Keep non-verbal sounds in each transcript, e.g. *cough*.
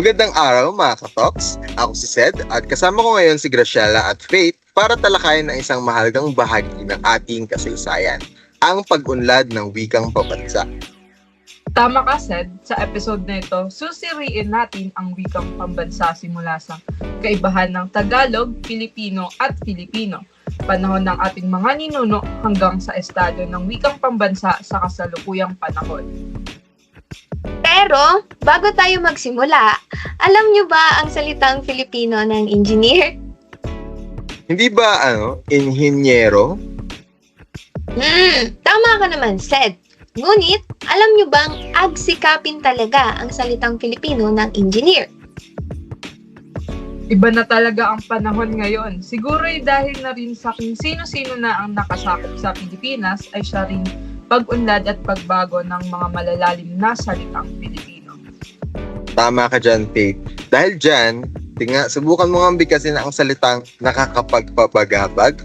Magandang araw mga katoks! Ako si Sed at kasama ko ngayon si Graciela at Faith para talakayin ang isang mahalagang bahagi ng ating kasaysayan, ang pag-unlad ng wikang pabansa. Tama ka, Sed. Sa episode na ito, susiriin natin ang wikang pambansa simula sa kaibahan ng Tagalog, Pilipino at Filipino, panahon ng ating mga ninuno hanggang sa estado ng wikang pambansa sa kasalukuyang panahon. Pero, bago tayo magsimula, alam nyo ba ang salitang Filipino ng engineer? Hindi ba ano, inhinyero? Hmm, tama ka naman, Sed. Ngunit, alam nyo bang agsikapin talaga ang salitang Filipino ng engineer? Iba na talaga ang panahon ngayon. Siguro ay dahil na rin sa kung sino-sino na ang nakasakop sa Pilipinas ay siya rin pag-unlad at pagbago ng mga malalalim na salitang Pilipino. Tama ka dyan, Faith. Dahil dyan, tinga, subukan mo nga bigkasin ang salitang nakakapagpabagabag.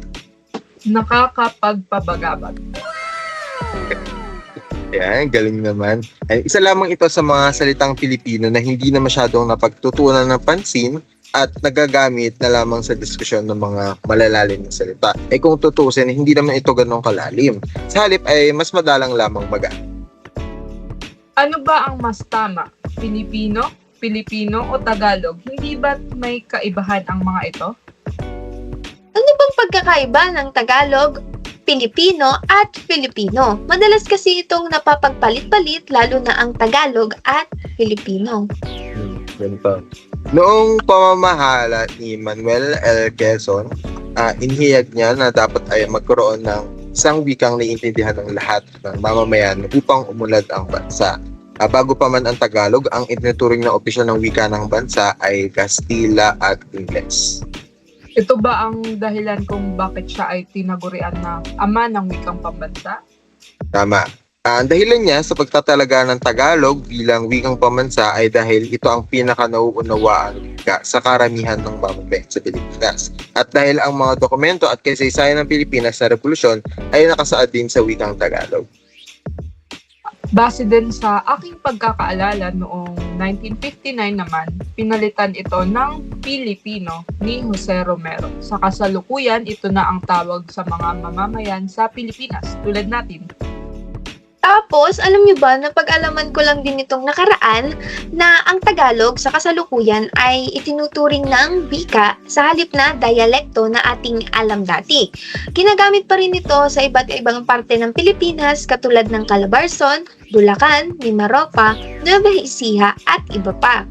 Nakakapagpabagabag. *laughs* Yan, galing naman. Ay, isa lamang ito sa mga salitang Pilipino na hindi na masyadong napagtutunan ng pansin at nagagamit na lamang sa diskusyon ng mga malalalim na salita. Eh kung tutusin, hindi naman ito ganong kalalim. Sa halip ay mas madalang lamang maga. Ano ba ang mas tama? Filipino, Pilipino o Tagalog? Hindi ba may kaibahan ang mga ito? Ano bang pagkakaiba ng Tagalog, Pilipino at Filipino? Madalas kasi itong napapagpalit-palit lalo na ang Tagalog at Filipino. Hmm, ganito. Noong pamamahala ni Manuel L. Quezon, ah, inihiyag niya na dapat ay magkaroon ng isang wikang naiintindihan ng lahat ng mamamayan upang umulad ang bansa. Ah, bago pa man ang Tagalog, ang itinuturing na opisyal ng wika ng bansa ay Kastila at Ingles. Ito ba ang dahilan kung bakit siya ay tinagurian na ama ng wikang pambansa? Tama. Ah, ang dahilan niya sa pagtatalaga ng Tagalog bilang wikang pamansa ay dahil ito ang pinaka-nauunawaan wika sa karamihan ng mamamayan sa Pilipinas. At dahil ang mga dokumento at kasaysayan ng Pilipinas sa Revolusyon ay nakasaad din sa wikang Tagalog. Base din sa aking pagkakaalala noong 1959 naman, pinalitan ito ng Pilipino ni Jose Romero. Sa kasalukuyan, ito na ang tawag sa mga mamamayan sa Pilipinas, tulad natin. Tapos, alam nyo ba na pag-alaman ko lang din itong nakaraan na ang Tagalog sa kasalukuyan ay itinuturing ng wika sa halip na dialekto na ating alam dati. Ginagamit pa rin ito sa iba't ibang parte ng Pilipinas katulad ng Calabarzon, Bulacan, Mimaropa, Nueva Ecija at iba pa.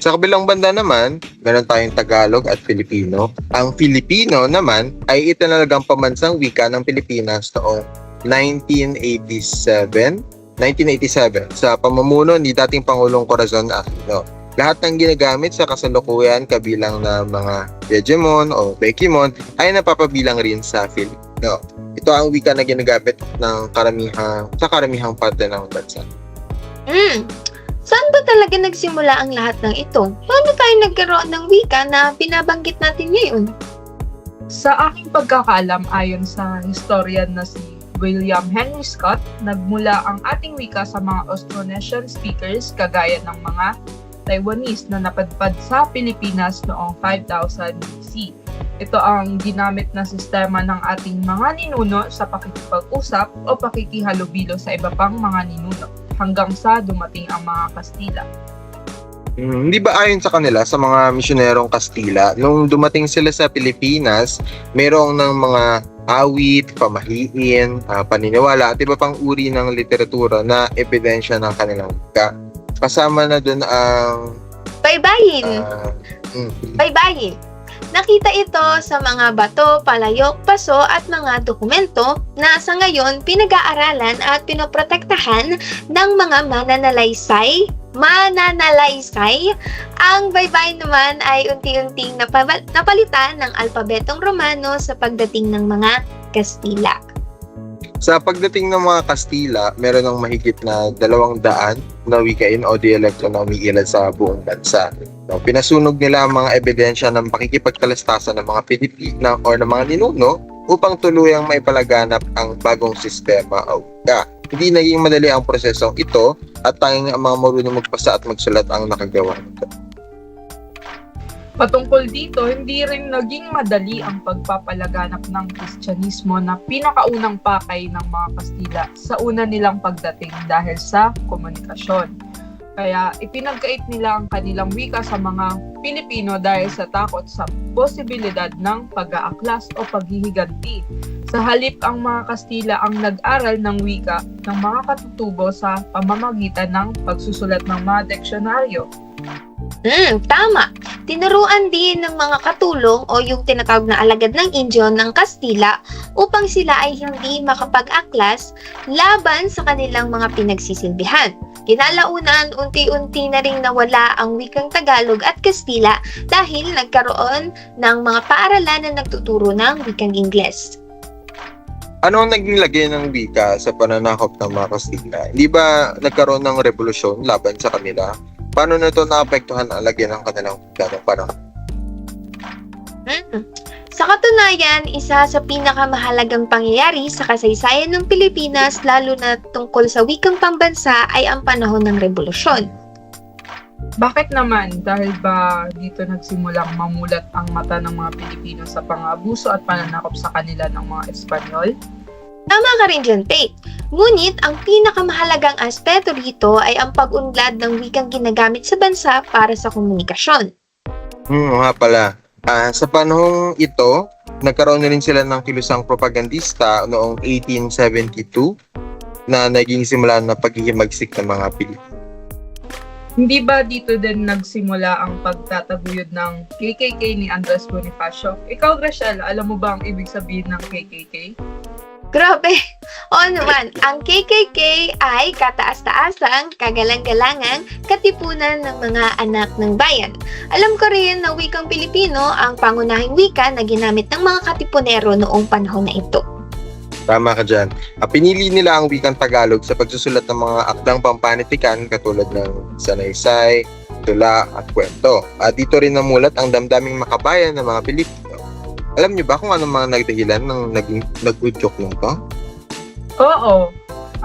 Sa kabilang banda naman, meron tayong Tagalog at Filipino. Ang Filipino naman ay itinalagang pamansang wika ng Pilipinas noong 1987 1987 sa pamumuno ni dating Pangulong Corazon Aquino. Lahat ng ginagamit sa kasalukuyan kabilang na mga Hegemon o Bekimon ay napapabilang rin sa Filipino. Ito ang wika na ginagamit ng karamihan sa karamihang parte ng bansa. Hmm, saan ba talaga nagsimula ang lahat ng ito? Paano tayo nagkaroon ng wika na binabanggit natin ngayon? Sa aking pagkakaalam ayon sa historian na si William Henry Scott, nagmula ang ating wika sa mga Austronesian speakers kagaya ng mga Taiwanese na napadpad sa Pilipinas noong 5000 BC. Ito ang ginamit na sistema ng ating mga ninuno sa pakikipag-usap o pakikihalubilo sa iba pang mga ninuno hanggang sa dumating ang mga Kastila. Hmm, Hindi ba ayon sa kanila sa mga misyonerong Kastila, nung dumating sila sa Pilipinas, merong ng mga awit, pamahiin, ah, paniniwala at iba pang uri ng literatura na ebidensya ng kanilang wika. Kasama na dun ang Baybayin! ah, mm, Baybayin! Nakita ito sa mga bato, palayok, paso at mga dokumento na sa ngayon pinag-aaralan at pinoprotektahan ng mga mananalaysay. Mananalaysay. Ang baybayin naman ay unti-unting napalitan ng alpabetong Romano sa pagdating ng mga Kastila. Sa pagdating ng mga Kastila, meron ng mahigit na dalawang daan na wikain o dialekto na umiilan sa buong bansa. No, pinasunog nila ang mga ebidensya ng pakikipagtalastasan ng mga Pilipina o ng mga ninuno upang tuluyang maipalaganap ang bagong sistema o wika. Hindi naging madali ang prosesong ito at tanging ang mga marunong magbasa at magsulat ang nakagawa nito. Patungkol dito, hindi rin naging madali ang pagpapalaganap ng Kristyanismo na pinakaunang pakay ng mga Kastila sa una nilang pagdating dahil sa komunikasyon. Kaya ipinagkait nila ang kanilang wika sa mga Pilipino dahil sa takot sa posibilidad ng pag-aaklas o paghihiganti. Sa halip ang mga Kastila ang nag-aral ng wika ng mga katutubo sa pamamagitan ng pagsusulat ng mga deksyonaryo. Hmm, tama. Tinuruan din ng mga katulong o yung tinatawag na alagad ng Indio ng Kastila upang sila ay hindi makapag-aklas laban sa kanilang mga pinagsisilbihan. Kinalaunan, unti-unti na ring nawala ang wikang Tagalog at Kastila dahil nagkaroon ng mga paaralan na nagtuturo ng wikang Ingles. Ano ang naging lagay ng wika sa pananakop ng mga Kastila? Hindi ba nagkaroon ng revolusyon laban sa kanila? Paano na ito naapektuhan ang lagyan ng kanilang wika ng panahon? Hmm. Sa katunayan, isa sa pinakamahalagang pangyayari sa kasaysayan ng Pilipinas lalo na tungkol sa wikang pambansa ay ang panahon ng revolusyon. Bakit naman? Dahil ba dito nagsimulang mamulat ang mata ng mga Pilipino sa pang-abuso at pananakop sa kanila ng mga Espanyol? Tama ka rin dyan, Tate. Ngunit ang pinakamahalagang aspeto rito ay ang pag-unlad ng wikang ginagamit sa bansa para sa komunikasyon. Hmm, nga pala. Ah, sa panahong ito, nagkaroon na rin sila ng kilusang propagandista noong 1872 na naging simula na paghihimagsik ng mga Pilipino. Hindi ba dito din nagsimula ang pagtataguyod ng KKK ni Andres Bonifacio? Ikaw, Rachel, alam mo ba ang ibig sabihin ng KKK? Grabe! Oo naman, ang KKK ay kataas-taasang, kagalang-galangan, katipunan ng mga anak ng bayan. Alam ko rin na wikang Pilipino ang pangunahing wika na ginamit ng mga katipunero noong panahon na ito. Tama ka dyan. Ah, pinili nila ang wikang Tagalog sa pagsusulat ng mga akdang pampanitikan katulad ng sanaysay, tula at kwento. At dito rin namulat ang damdaming makabayan ng mga Pilipino. Alam niyo ba kung anong mga nagdahilan ng naging nag-udyok ng to? Oo.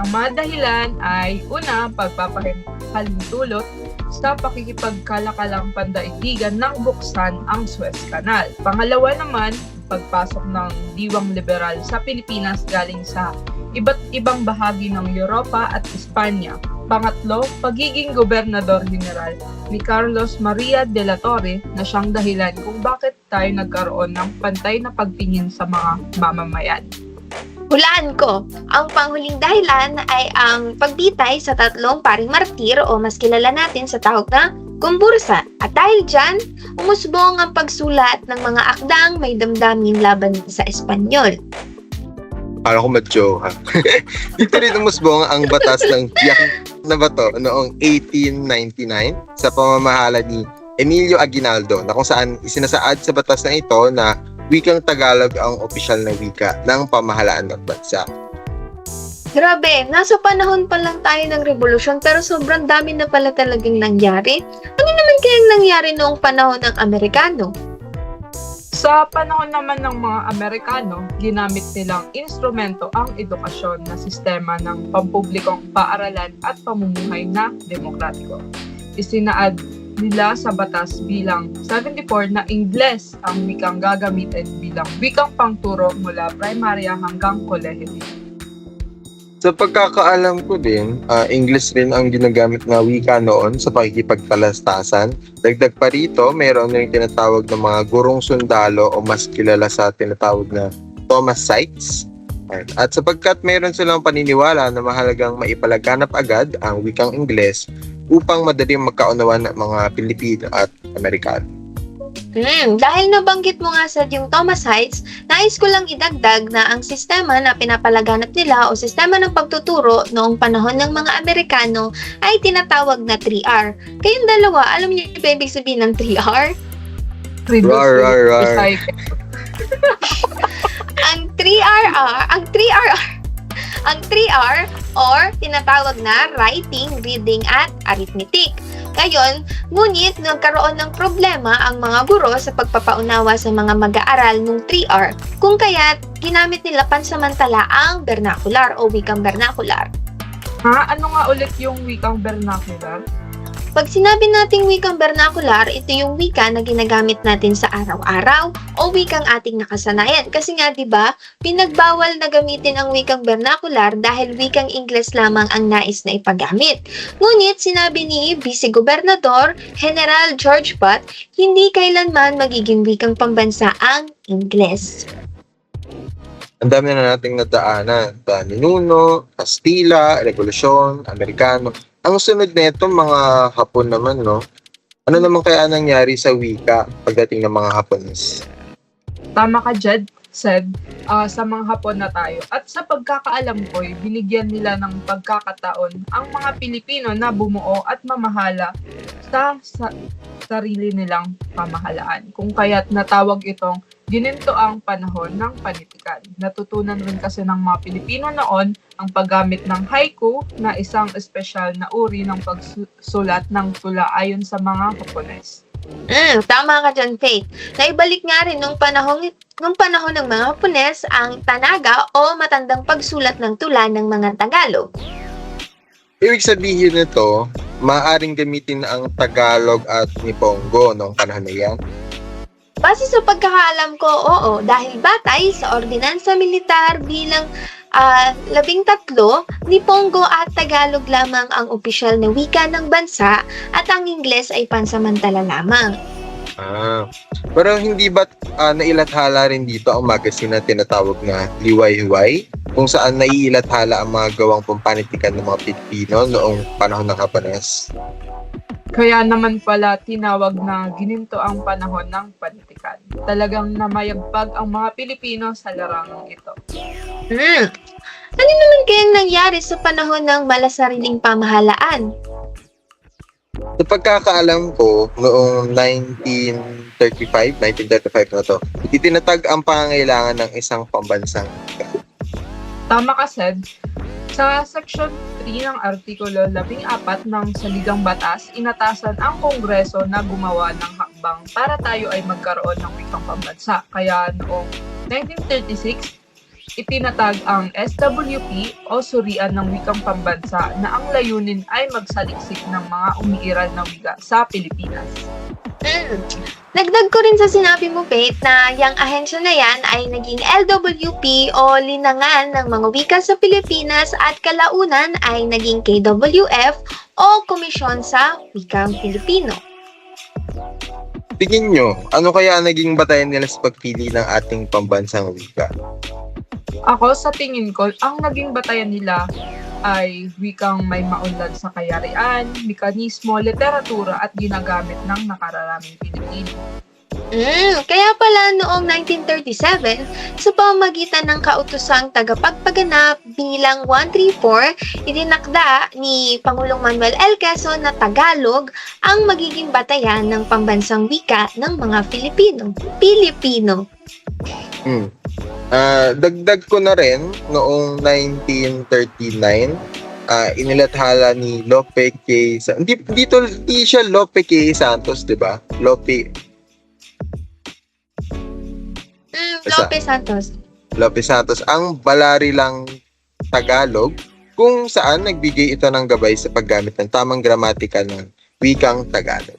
Ang mga dahilan ay una, pagpapahalintulot sa pakikipagkalakalang pandaigdigan ng buksan ang Suez Canal. Pangalawa naman, pagpasok ng diwang liberal sa Pilipinas galing sa iba't ibang bahagi ng Europa at Espanya. Pangatlo, pagiging gobernador general ni Carlos Maria de la Torre na siyang dahilan kung bakit tayo nagkaroon ng pantay na pagtingin sa mga mamamayan. Hulaan ko, ang panghuling dahilan ay ang pagbitay sa tatlong paring martir o mas kilala natin sa tawag na kumbursa. At dahil dyan, umusbong ang pagsulat ng mga akdang may damdamin laban sa Espanyol. Para ko madyo ha. *laughs* Dito rin umusbong ang batas ng Biak na bato noong 1899 sa pamamahala ni Emilio Aguinaldo na kung saan isinasaad sa batas na ito na wikang Tagalog ang opisyal na wika ng pamahalaan ng bansa. Grabe, nasa panahon pa lang tayo ng revolusyon pero sobrang dami na pala talagang nangyari. Ano naman kayang nangyari noong panahon ng Amerikano? Sa panahon naman ng mga Amerikano, ginamit nilang instrumento ang edukasyon na sistema ng pampublikong paaralan at pamumuhay na demokratiko. Isinaad nila sa batas bilang 74 na Ingles ang wikang gagamitin bilang wikang pangturo mula primarya hanggang kolehiyo. Sa pagkakaalam ko din, ah, English rin ang ginagamit na wika noon sa pakikipagpalastasan. Dagdag pa rito, mayroon rin tinatawag na mga gurong sundalo o mas kilala sa tinatawag na Thomasites. At sapagkat mayroon silang paniniwala na mahalagang maipalaganap agad ang wikang Ingles upang madaling magkaunawan ng mga Pilipino at Amerikano. Hmm, dahil nabanggit mo nga sa yung Thomas Heights, nais ko lang idagdag na ang sistema na pinapalaganap nila o sistema ng pagtuturo noong panahon ng mga Amerikano ay tinatawag na 3R. Kayong dalawa, alam niyo ba ibig sabihin ng 3R? Reduce, Rar, rar, rar. *laughs* Ang 3R, ah, ang 3R, ang 3R or tinatawag na writing, reading at arithmetic. Ngayon, ngunit nagkaroon ng problema ang mga guro sa pagpapaunawa sa mga mag-aaral ng 3R kung kaya't ginamit nila pansamantala ang vernacular o wikang vernacular. Ha? Ano nga ulit yung wikang vernacular? Pag sinabi nating wikang vernacular, ito yung wika na ginagamit natin sa araw-araw o wikang ating nakasanayan. Kasi nga 'di ba, pinagbawal na gamitin ang wikang vernacular dahil wikang Ingles lamang ang nais na ipagamit. Ngunit sinabi ni Vice Gobernador General George Butt, hindi kailanman magiging wikang pambansa ang Ingles. Ang dami na nating nadaanan. Pa Ninuno, Kastila, Revolusyon, Amerikano. Ang sunod na ito, mga Hapon naman, no? Ano naman kaya nangyari sa wika pagdating ng mga Hapones? Tama ka, Jed, said, ah, sa mga Hapon na tayo. At sa pagkakaalam ko'y binigyan nila ng pagkakataon ang mga Pilipino na bumuo at mamahala sa, sa sarili nilang pamahalaan. Kung kaya't natawag itong gininto ang panahon ng panitikan. Natutunan rin kasi ng mga Pilipino noon ang paggamit ng haiku na isang espesyal na uri ng pagsulat ng tula ayon sa mga Hapones. Mm, tama ka dyan, Faith. Naibalik nga rin nung panahon, nung panahon ng mga Hapones ang tanaga o matandang pagsulat ng tula ng mga Tagalog. Ibig sabihin nito, maaaring gamitin ang Tagalog at Nipongo noong panahon na yan. Base sa pagkakaalam ko, oo, dahil batay sa ordinansa militar bilang ah, labing tatlo, Nipongo at Tagalog lamang ang opisyal na wika ng bansa at ang Ingles ay pansamantala lamang. Ah. Pero hindi ba ah, nailathala rin dito ang magazine na tinatawag na Liway-Hiway? Kung saan naiilathala ang mga gawang pampanitikan ng mga Pilipino noong panahon ng Hapones? Kaya naman pala tinawag na gininto ang panahon ng panitikan. Talagang namayagpag ang mga Pilipino sa larangang ito. Hmm. Ano naman kayang nangyari sa panahon ng malasariling pamahalaan? Sa pagkakaalam ko, noong 1935, 1935 na to, itinatag ang pangangailangan ng isang pambansang Tama ka, Sed. Sa Section 3 ng Artikulo 14 ng Saligang Batas, inatasan ang Kongreso na gumawa ng hakbang para tayo ay magkaroon ng wikang pambansa. Kaya noong 1936, itinatag ang SWP o Surian ng Wikang Pambansa na ang layunin ay magsaliksik ng mga umiiral na wika sa Pilipinas. Hmm. Nagdag ko rin sa sinabi mo, Faith, na yung ahensya na yan ay naging LWP o Linangan ng mga wika sa Pilipinas at kalaunan ay naging KWF o Komisyon sa Wikang Pilipino. Tingin nyo, ano kaya naging batayan nila sa pagpili ng ating pambansang wika? Ako, sa tingin ko, ang naging batayan nila ay wikang may maunlad sa kayarian, mekanismo, literatura at ginagamit ng nakararaming Pilipino. Mm, kaya pala noong 1937, sa pamamagitan ng kautosang tagapagpaganap bilang 134, itinakda ni Pangulong Manuel L. Quezon na Tagalog ang magiging batayan ng pambansang wika ng mga Filipino. Pilipino. Hmm. Ah, dagdag ko na rin noong 1939, ah, inilathala ni Lope K. Sa- hindi dito hindi siya Lope K. Santos, 'di ba? Lope Lopez Santos. Lope Santos ang Balarilang Tagalog kung saan nagbigay ito ng gabay sa paggamit ng tamang gramatika ng wikang Tagalog.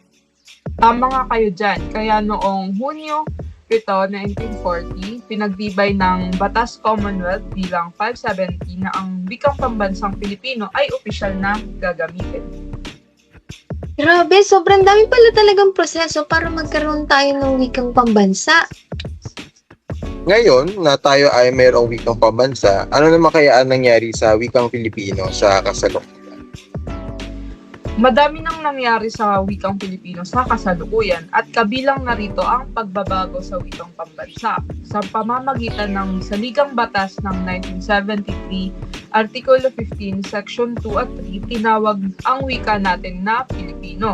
Tama nga kayo dyan. Kaya noong Hunyo 7, 1940, pinagtibay ng Batas Commonwealth bilang 570 na ang wikang pambansang Pilipino ay opisyal na gagamitin. Grabe, sobrang dami pala talagang proseso para magkaroon tayo ng wikang pambansa. Ngayon na tayo ay mayroong wikang pambansa, ano naman kaya ang nangyari sa wikang Pilipino sa kasalukuyan? Madami nang nangyari sa wikang Pilipino sa kasalukuyan at kabilang narito ang pagbabago sa wikang pambansa. Sa pamamagitan ng Saligang Batas ng 1973, Artikulo 15, Section 2 at 3, tinawag ang wika natin na Pilipino.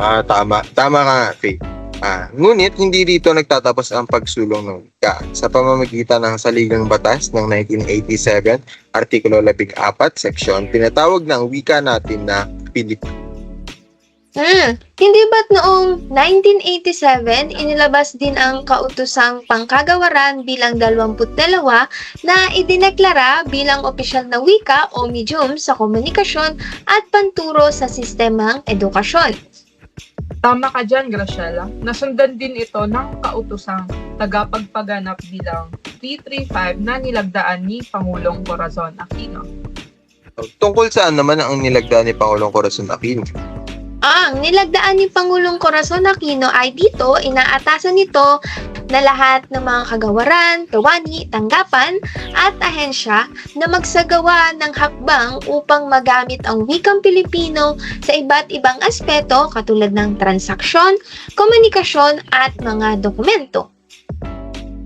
Ah, tama. Tama ka nga, Faith. Ah, ngunit hindi dito nagtatapos ang pagsulong ng wika. Sa pamamagitan ng Saligang Batas ng 1987, Artikulo 14, Section, tinatawag ng wika natin na Pilipino. Hmm, hindi ba't noong 1987 inilabas din ang kautusang pangkagawaran bilang 22 na idineklara bilang opisyal na wika o medium sa komunikasyon at panturo sa sistemang edukasyon. Tama ka dyan, Graciela. Nasundan din ito ng kautusang tagapagpaganap bilang 335 na nilagdaan ni Pangulong Corazon Aquino. Tungkol saan naman ang nilagda ni Pangulong Corazon Aquino? Ang nilagdaan ni Pangulong Corazon Aquino ay dito inaatasan nito na lahat ng mga kagawaran, kawani, tanggapan at ahensya na magsagawa ng hakbang upang magamit ang wikang Pilipino sa iba't ibang aspeto katulad ng transaksyon, komunikasyon at mga dokumento.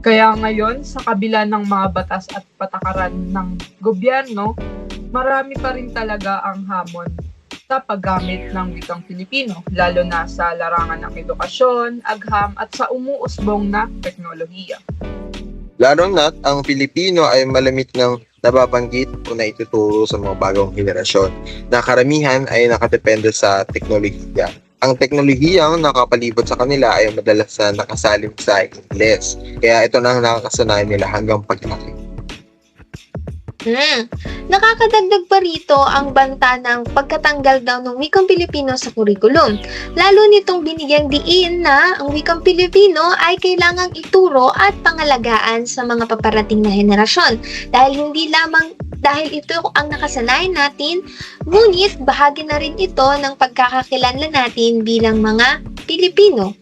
Kaya ngayon, sa kabila ng mga batas at patakaran ng gobyerno, marami pa rin talaga ang hamon sa paggamit ng wikang Pilipino, lalo na sa larangan ng edukasyon, agham at sa umuusbong na teknolohiya. Lalo na't ang Pilipino ay malamit ng nababanggit o na ituturo sa mga bagong henerasyon na karamihan ay nakadepende sa teknolohiya. Ang teknolohiyang nakapalibot sa kanila ay madalas na nakasalim sa Ingles. Kaya ito na ang nakakasanayan nila hanggang paglaki. Hmm. Nakakadagdag pa rito ang banta ng pagkatanggal daw ng wikang Pilipino sa kurikulum. Lalo nitong binigyang diin na ang wikang Pilipino ay kailangang ituro at pangalagaan sa mga paparating na henerasyon. Dahil hindi lamang dahil ito ang nakasanayan natin, ngunit bahagi na rin ito ng pagkakakilanlan natin bilang mga Pilipino.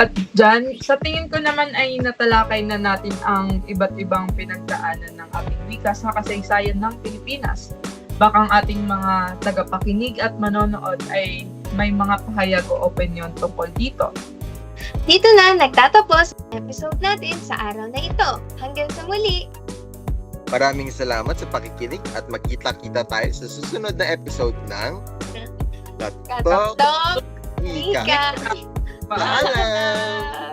At dyan, sa tingin ko naman ay natalakay na natin ang iba't ibang pinagdaanan ng ating wika sa kasaysayan ng Pilipinas. Baka ang ating mga tagapakinig at manonood ay may mga pahayag o opinion tungkol dito. Dito na nagtatapos ang episode natin sa araw na ito. Hanggang sa muli! Maraming salamat sa pakikinig at magkita-kita tayo sa susunod na episode ng Talk Katok! Ika. Ika! Paalam! *laughs*